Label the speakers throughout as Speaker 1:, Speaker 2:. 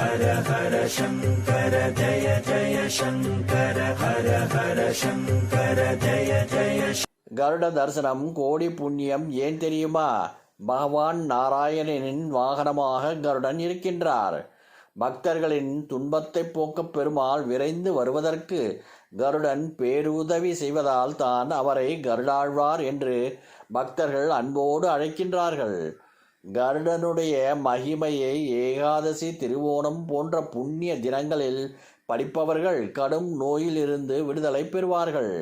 Speaker 1: ஹர ஹர சங்கர ஜய ஜய சங்கர ஹர ஹர சங்கர ஜய ஜய
Speaker 2: கருட தரிசனம் கோடி புண்ணியம் ஏன் தெரியுமா? பகவான் நாராயணனின் வாகனமாக கருடன் இருக்கின்றார். பக்தர்களின் துன்பத்தை போக்க பெருமாள் விரைந்து வருவதற்கு கருடன் பேருதவி செய்வதால் தான் அவரை கருடாழ்வார் என்று பக்தர்கள் அன்போடு அழைக்கின்றார்கள். கருடனுடைய மகிமையை ஏகாதசி திருவோணம் போன்ற புண்ணிய தினங்களில் படிப்பவர்கள் கடும் நோயிலிருந்து விடுதலை பெறுவார்கள்.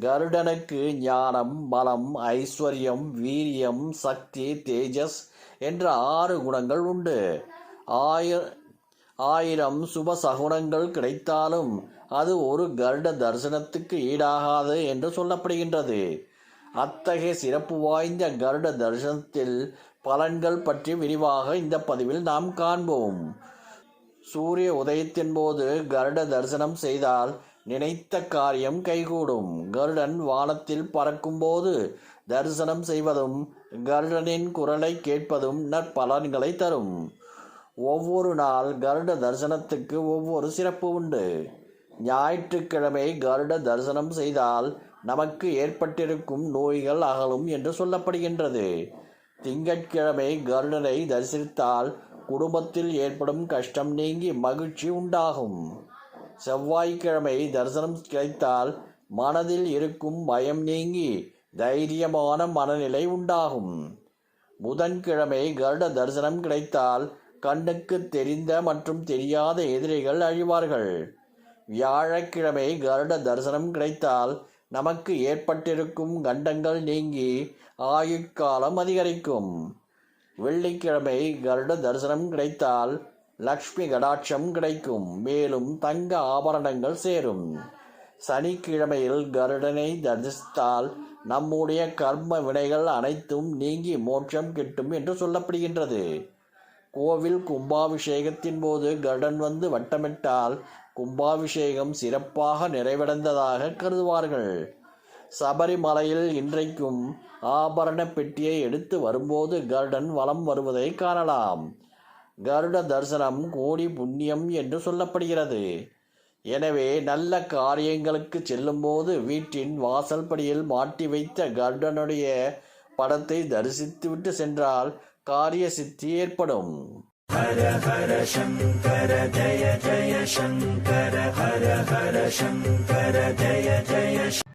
Speaker 2: கருடனுக்கு ஞானம் பலம் ஐஸ்வர்யம் வீரியம் சக்தி தேஜஸ் என்ற ஆறு குணங்கள் உண்டு. ஆய ஆயிரம் சுப சகுனங்கள் கிடைத்தாலும் அது ஒரு கருட தரிசனத்துக்கு ஈடாகாது என்று சொல்லப்படுகின்றது. அத்தகைய சிறப்பு வாய்ந்த கருட தரிசனத்தில் பலன்கள் பற்றி விரிவாக இந்த பதிவில் நாம் காண்போம். சூரிய உதயத்தின் போது கருட தரிசனம் செய்தால் நினைத்த காரியம் கைகூடும். கருடன் வானத்தில் பறக்கும்போது தரிசனம் செய்வதும் கருடனின் குரலை கேட்பதும் நற்பலன்களை தரும். ஒவ்வொரு நாள் கருட தரிசனத்துக்கு ஒவ்வொரு சிறப்பு உண்டு. ஞாயிற்றுக்கிழமை கருட தரிசனம் செய்தால் நமக்கு ஏற்பட்டிருக்கும் நோய்கள் அகலும் என்று சொல்லப்படுகின்றது. திங்கட்கிழமை கருடனை தரிசித்தால் குடும்பத்தில் ஏற்படும் கஷ்டம் நீங்கி மகிழ்ச்சி உண்டாகும். செவ்வாய்க்கிழமை தரிசனம் கிடைத்தால் மனதில் இருக்கும் பயம் நீங்கி தைரியமான மனநிலை உண்டாகும். புதன்கிழமை கருட தரிசனம் கிடைத்தால் கண்ணுக்கு தெரிந்த மற்றும் தெரியாத எதிரிகள் அழிவார்கள். வியாழக்கிழமை கருட தரிசனம் கிடைத்தால் நமக்கு ஏற்பட்டிருக்கும் கண்டங்கள் நீங்கி ஆயுட்காலம் அதிகரிக்கும். வெள்ளிக்கிழமை கருட தரிசனம் கிடைத்தால் லக்ஷ்மி கடாட்சம் கிடைக்கும். மேலும் தங்க ஆபரணங்கள் சேரும். சனிக்கிழமையில் கருடனை தரிசித்தால் நம்முடைய கர்ம வினைகள் அனைத்தும் நீங்கி மோட்சம் கிட்டும் என்று சொல்லப்படுகின்றது. கோவில் கும்பாபிஷேகத்தின் போது கருடன் வந்து வட்டமிட்டால் கும்பாபிஷேகம் சிறப்பாக நிறைவடைந்ததாக கருதுவார்கள். சபரிமலையில் இன்றைக்கும் ஆபரண பெட்டியை எடுத்து வரும்போது கருடன் வலம் வருவதை காணலாம். கருட தரிசனம் கோடி புண்ணியம் என்று சொல்லப்படுகிறது. எனவே நல்ல காரியங்களுக்கு செல்லும்போது வீட்டின் வாசல் படியில் மாட்டி வைத்த கருடனுடைய படத்தை தரிசித்துவிட்டு சென்றால் காரிய சித்தி ஏற்படும்.
Speaker 1: ஹர ஹர சங்கர ஜய ஜய சங்கர ஹர ஹர சங்கர ஜய ஜய